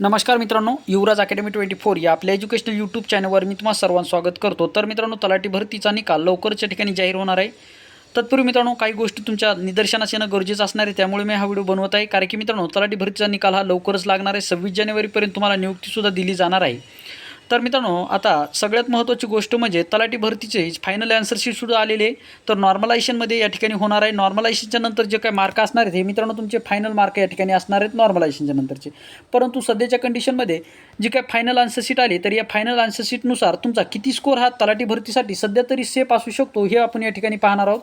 नमस्कार मित्रांनो युवराज academy twenty four या आपल्या एज्युकेशनल यूट्यूब चॅनलवर मी तुम्हाला सर्वांचं स्वागत करतो. तर मित्रांनो तलाठी भरतीचा निकाल लवकरच या ठिकाणी जाहीर होणार आहे. तत्पूर्वी मित्रांनो काही गोष्टी तुमच्या निदर्शनास येणं गरजेचं असणार आहे त्यामुळे मी हा व्हिडिओ बनवत आहे. कारण की मित्रांनो तलाठी भरतीचा निकाल हा लवकरच लागणार आहे. सव्वीस जानेवारीपर्यंत तुम्हाला नियुक्तीसुद्धा दिली जाणार आहे. तर मित्रांनो आता सगळ्यात महत्त्वाची गोष्ट म्हणजे तलाठी भरतीचे फायनल ॲन्सरशीट सुद्धा आलेले आहे. तर नॉर्मलायझेशनमध्ये या ठिकाणी होणार आहे. नॉर्मलायझेशनच्या नंतर जे काही मार्क असणार आहेत हे मित्रांनो तुमचे फायनल मार्क या ठिकाणी असणार आहेत नॉर्मलायझेशनच्या नंतरचे. परंतु सध्याच्या कंडिशनमध्ये जी काय फायनल आन्सरशीट आली तर या फायनल आन्सरशीटनुसार तुमचा किती स्कोर हा तलाठी भरतीसाठी सध्या तरी सेफ असू शकतो हे आपण या ठिकाणी पाहणार आहोत.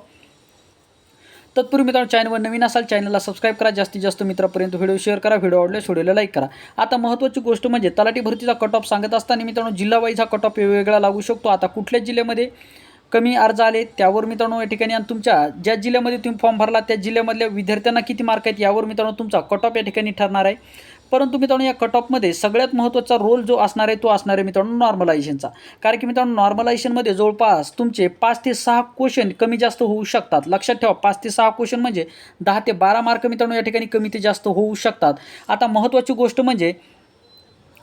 तत्पूर्वी मित्रांनो चॅनलवर नवीन असाल चॅनलला सबस्क्राईब करा. जास्तीत जास्त मित्रापर्यंत व्हिडिओ शेअर करा व्हिडिओ आवडल्यास व्हिडिओला लाईक करा. आता महत्त्वाची गोष्ट म्हणजे तलाठी भरतीचा कट ऑफ सांगत असताना मित्रांनो जिल्हावाईज हा कट ऑफ वेगवेगळा लागू शकतो. आता कुठल्या जिल्ह्यामध्ये कमी अर्ज आले त्यावर मित्रांनो या ठिकाणी आणि तुमच्या ज्या जिल्ह्यामध्ये तुम्ही फॉर्म भरला त्या जिल्ह्यामधल्या विद्यार्थ्यांना किती मार्क आहेत यावर मित्रांनो तुमचा कट ऑफ या ठिकाणी ठरणार आहे. परंतु मित्रांनो या कट ऑफमध्ये सगळ्यात महत्त्वाचा रोल जो असणार आहे तो असणार आहे मित्रांनो नॉर्मलायझेशनचा कारण की मित्रांनो नॉर्मलायझेशनमध्ये जवळपास तुमचे पाच ते सहा क्वेश्चन कमी जास्त होऊ शकतात. लक्षात ठेवा पाच ते सहा क्वेश्चन म्हणजे दहा ते बारा मार्क मित्रांनो या ठिकाणी कमी ते जास्त होऊ शकतात. आता महत्त्वाची गोष्ट म्हणजे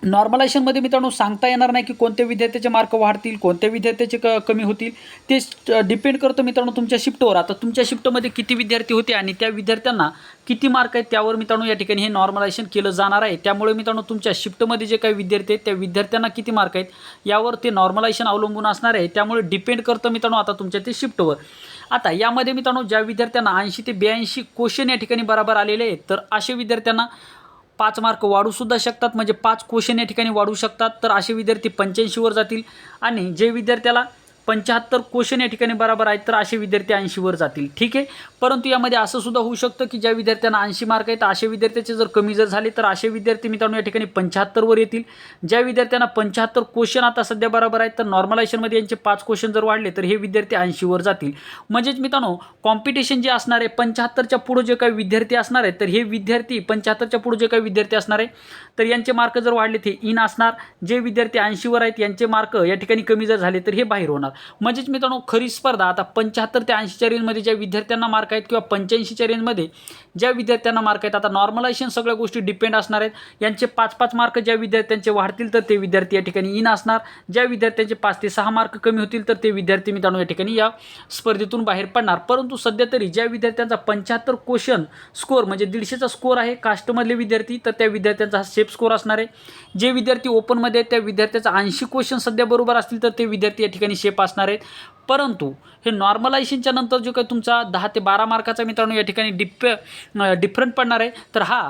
नॉर्मलायझेशनमध्ये मित्रांनो सांगता येणार नाही की कोणत्या विद्यार्थ्याचे मार्क वाढतील कोणत्या विद्यार्थ्याचे क कमी होतील. ते डिपेंड करतं मित्रांनो तुमच्या शिफ्टवर आता तुमच्या शिफ्टमध्ये किती विद्यार्थी होते आणि त्या विद्यार्थ्यांना किती मार्क आहेत त्यावर मित्रांनो या ठिकाणी हे नॉर्मलायझेशन केलं जाणार आहे. त्यामुळे मित्रांनो तुमच्या शिफ्टमध्ये जे काही विद्यार्थी आहेत त्या विद्यार्थ्यांना किती मार्क आहेत यावर ते नॉर्मलायझेशन अवलंबून असणार आहे. त्यामुळे डिपेंड करतं मित्रांनो आता तुमच्या ते शिफ्टवर आता यामध्ये मित्रांनो ज्या विद्यार्थ्यांना ऐंशी ते ब्याऐंशी क्वेश्चन या ठिकाणी बरोबर आलेले आहेत तर असे विद्यार्थ्यांना पाच मार्क वाढूसुद्धा शकतात. म्हणजे पाच क्वेश्चन या ठिकाणी वाढू शकतात. तर असे विद्यार्थी पंच्याऐंशीवर जातील. आणि जे विद्यार्थ्याला पंच्याहत्तर क्वेश्चन या ठिकाणी बरोबर आहेत तर असे विद्यार्थी ऐंशीवर जातील. ठीक आहे? परंतु यामध्ये असं सुद्धा होऊ शकतं की ज्या विद्यार्थ्यांना ऐंशी मार्क आहेत असे विद्यार्थ्याचे जर कमी जर झाले तर असे विद्यार्थी मित्रांनो या ठिकाणी पंच्याहत्तरवर येतील. ज्या विद्यार्थ्यांना पंच्याहत्तर क्वेश्चन आता सध्या बरोबर आहेत तर नॉर्मलायझेशनमध्ये यांचे पाच क्वेश्चन जर वाढले तर हे विद्यार्थी ऐंशीवर जातील. म्हणजेच मित्रांनो कॉम्पिटिशन जे असणार आहे पंच्याहत्तरच्या पुढे जे काही विद्यार्थी असणार आहेत तर हे विद्यार्थी पंच्याहत्तरच्या पुढे जे काही विद्यार्थी असणार आहे तर यांचे मार्क जर वाढले ते इन असणार. जे विद्यार्थी ऐंशीवर आहेत यांचे मार्क या ठिकाणी कमी जर झाले तर हे बाहेर होणार. म्हणजेच मित्रांनो खरी स्पर्धा आता पंच्याहत्तर ते ऐंशीच्या रेंजमध्ये ज्या विद्यार्थ्यांना मार्क आहेत किंवा पंच्याऐंशीच्या रेंजमध्ये ज्या विद्यार्थ्यांना मार्क आहेत आता नॉर्मलायझेशन सगळ्या गोष्टी डिपेंड असणार आहेत. यांचे पाच पाच मार्क ज्या विद्यार्थ्यांचे वाढतील तर ते विद्यार्थी या ठिकाणी इन असणार. ज्या विद्यार्थ्यांचे पाच ते सहा मार्क कमी होतील तर ते विद्यार्थी मित्रांनो या ठिकाणी या स्पर्धेतून बाहेर पडणार. परंतु सध्या तरी ज्या विद्यार्थ्यांचा पंच्याहत्तर क्वेश्चन स्कोअर म्हणजे दीडशेचा स्कोअर आहे कास्टमधले विद्यार्थी तर त्या विद्यार्थ्यांचा हा सेफ स्कोअर असणार आहे. जे विद्यार्थी ओपनमध्ये आहेत त्या विद्यार्थ्याचा ऐंशी क्वेश्चन सध्या बरोबर असतील तर ते विद्यार्थी या ठिकाणी शेप असणार आहेत. परंतु हे नॉर्मलायझेशनच्या नंतर जो काही तुमचा दहा ते बारा मार्काचा मित्रांनो या ठिकाणी डिप डिफरंट पडणार आहे. तर हा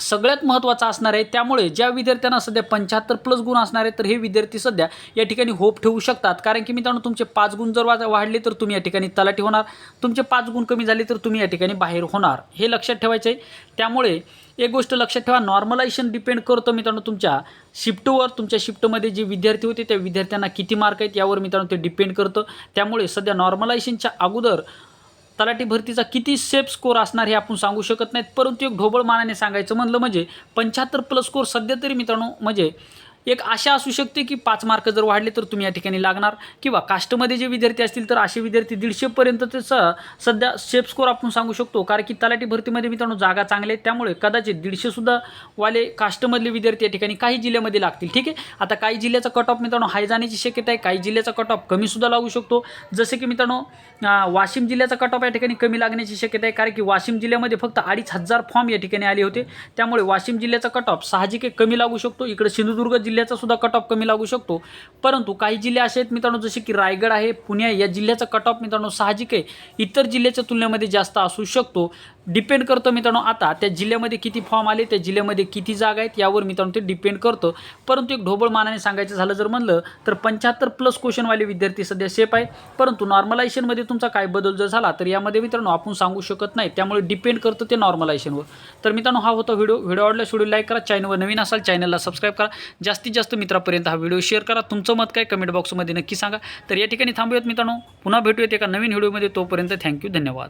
सगळ्यात महत्त्वाचा असणार आहे त्यामुळे ज्या विद्यार्थ्यांना सध्या पंच्याहत्तर प्लस गुण असणार आहे तर हे विद्यार्थी सध्या या ठिकाणी होप ठेवू शकतात. कारण की मित्रांनो तुमचे पाच गुण जर वाढले तर तुम्ही या ठिकाणी तलाठी होणार. तुमचे पाच गुण कमी झाले तर तुम्ही या ठिकाणी बाहेर होणार. हे लक्षात ठेवायचं आहे त्यामुळे एक गोष्ट लक्षात ठेवा नॉर्मलायझेशन डिपेंड करतं मित्रांनो तुमच्या शिफ्टवर तुमच्या शिफ्टमध्ये जे विद्यार्थी होते त्या विद्यार्थ्यांना किती मार्क आहेत यावर मित्रांनो ते डिपेंड करतं. त्यामुळे सध्या नॉर्मलायझेशनच्या अगोदर तलाठी भरतीचा किती सेफ स्कोर असणार हे आपण सांगू शकत नाहीत. परंतु एक ढोबळ मानाने सांगायचं म्हणलं म्हणजे पंच्याहत्तर प्लस स्कोर सध्या तरी मित्रांनो म्हणजे एक आशा असू शकते की पाच मार्क जर वाढले तर तुम्ही या ठिकाणी लागणार. किंवा कास्टमध्ये जे विद्यार्थी असतील तर असे विद्यार्थी दीडशेपर्यंत त्याचा सध्या सेफ स्कोर आपण सांगू शकतो. कारण की तलाठी भरतीमध्ये मित्रांनो जागा चांगल्या आहेत त्यामुळे कदाचित दीडशेसुद्धा वाले कास्टमधले विद्यार्थी या ठिकाणी काही जिल्ह्यामध्ये लागतील. ठीक आहे? आता काही जिल्ह्याचा कट ऑफ मित्रांनो हाय जाण्याची शक्यता आहे. काही जिल्ह्याचा कट ऑफ कमीसुद्धा लागू शकतो. जसे की मित्रांनो वाशिम जिल्ह्याचा कट ऑफ या ठिकाणी कमी लागण्याची शक्यता आहे. कारण की वाशिम जिल्ह्यामध्ये फक्त अडीच हजार फॉर्म या ठिकाणी आले होते. त्यामुळे वाशिम जिल्ह्याचा कट ऑफ साहजिक कमी लागू शकतो. इकडे सिंधुदुर्ग जिल्ह्याचा सुद्धा कट ऑफ कमी लागू शकतो. परंतु काही जिल्हे असे आहेत मित्रांनो जसे की रायगड आहे पुणे आहे या जिल्ह्याचा कट ऑफ मित्रांनो साहजिक आहे. इतर जिल्ह्याच्या तुलनेमध्ये जास्त असू शकतो. डिपेंड करतं मित्रांनो आता त्या जिल्ह्यामध्ये किती फॉर्म आले त्या जिल्ह्यामध्ये किती जागा आहेत यावर मित्रांनो ते डिपेंड करतं. परंतु एक ढोबळ मानाने सांगायचं झालं जर म्हणलं तर पंच्याहत्तर प्लस क्वेश्चनवाले विद्यार्थी सध्या सेफ आहे परंतु नॉर्मलायझेशनमध्ये तुमचा काय बदल जर झाला तर यामध्ये मित्रांनो आपण सांगू शकत नाही. त्यामुळे डिपेंड करतं ते नॉर्मलायझेशनवर तर मित्रांनो हा होता व्हिडिओ. व्हिडिओ आवडला व्हिडिओ लाईक करा चॅनलवर नवीन असाल चॅनलला सबस्क्राईब करा. जास्तीत जास्त मित्रापर्यंत हा व्हिडिओ शेअर करा. तुमचं मत काय कमेंट बॉक्समध्ये नक्की सांगा. तर या ठिकाणी थांबूयात मित्रांनो. पुन्हा भेटूयात एका नवीन व्हिडिओमध्ये. तोपर्यंत थँक्यू धन्यवाद.